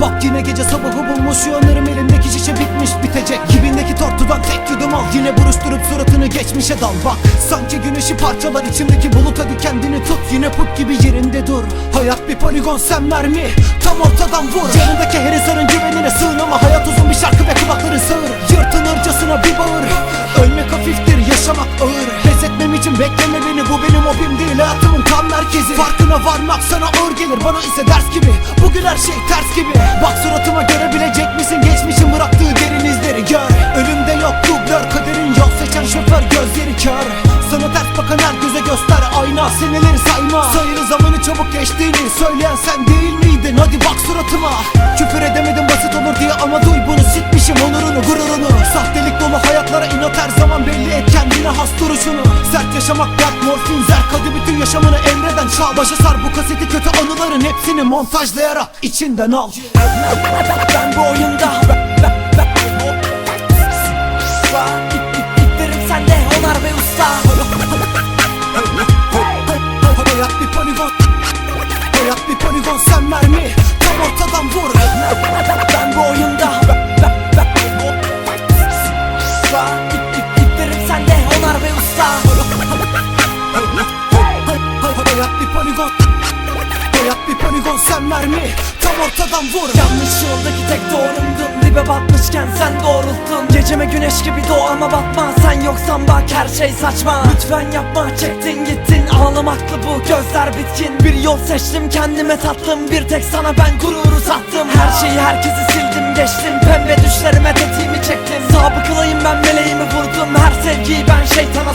Bak yine gece sabahı bulmuş Uyanırım elimdeki şişe bitmiş bitecek. Dibindeki tortudan tek yudum al Yine buruşturup suratını geçmişe dal. Bak Sanki güneşi parçalar içimdeki bulut hadi kendini tut. Yine put gibi yerinde dur. Hayat bir poligon sen mermi Tam ortadan vur. Yanındaki herizarın güvenine sığın ama Hayat uzun bir şarkı ve kulakların sağır Yırtınırcasına bir bağır. Ölmek hafiftir yaşamak ağır. Pes için bekleme beni bu benim hobim değil Hayatımın tam merkezi. Farkına varmak sana ağır gelir bana ise ders gibi. Bugün her şey ters gibi. Bak suratıma görebilecek misin? Geçmişin bıraktığı derin izleri gör. Ölümde yok dublör kaderin yol seçen şoför gözleri kör. Sana ters bakan her göze göster ayna seneleri sayma. Sayılı zamanı çabuk geçtiğini söyleyen sen değil miydin? Hadi bak suratıma. Küfür edemedim basit olur diye ama duy bunu. Sitmişim onurunu gururunu. Sahtelik dolu hayatlara inat her zaman belli et kendine has duruşunu. Sert yaşamak dert morfin zerk. Hadi bütün yaşamını emreden çal Başa sar. Bu kaseti kötü hepsini montajlayarak içinden al. Ben bu oyunda İtlerim sende onar ve usta. Hayat bir poligon. Hayat bir poligon sen mermi. Tam ortadan vur. Ben bu oyunda Tam ortadan vur Yanlış yoldaki tek doğrumdun. Dibe batmışken sen doğrulttun Geceme güneş gibi doğ ama batma. Sen yoksan bak her şey saçma. Lütfen yapma. Çektin gittin. Ağlamaklı bu gözler bitkin. Bir yol seçtim. Kendime tattım. Bir tek sana ben gururu sattım. Her şeyi herkesi sildim geçtim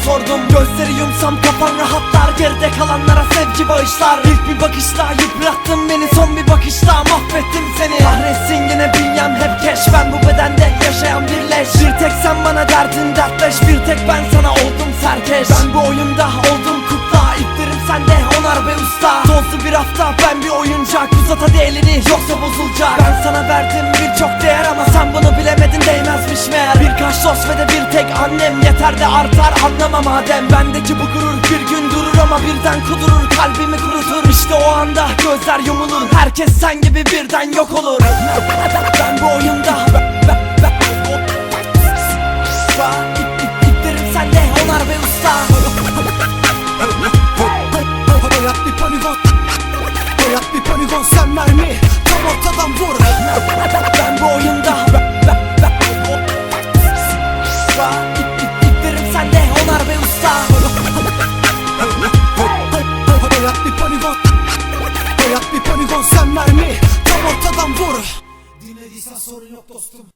sordum Gözleri yumsam kafan rahatlar Geride kalanlara sevgi bağışlar. İlk bir bakışla yıprattın beni Son bir bakışla mahvettim seni. Kahretsin yine bünyem hep keş Ben bu bedende yaşayan bir leş. Bir tek sen bana derdin dertleş Bir tek ben sana oldum serkeş. Ben bu oyunda oldum kukla İplerim sende onar ve usta. Tozlu bir hafta ben bir oyuncak. Uzat hadi elini yoksa bozulacak. Ben sana verdim Yeter de artar anlama madem. Bendeki bu gurur bir gün durur ama birden kudurur. Kalbimi kurutur. İşte o anda gözler yumulur. Herkes sen gibi birden yok olur. Ben bu oyunda Hayat bir poligon sen mermi. Tam ortadan vur. Dinlediysen sorun yok dostum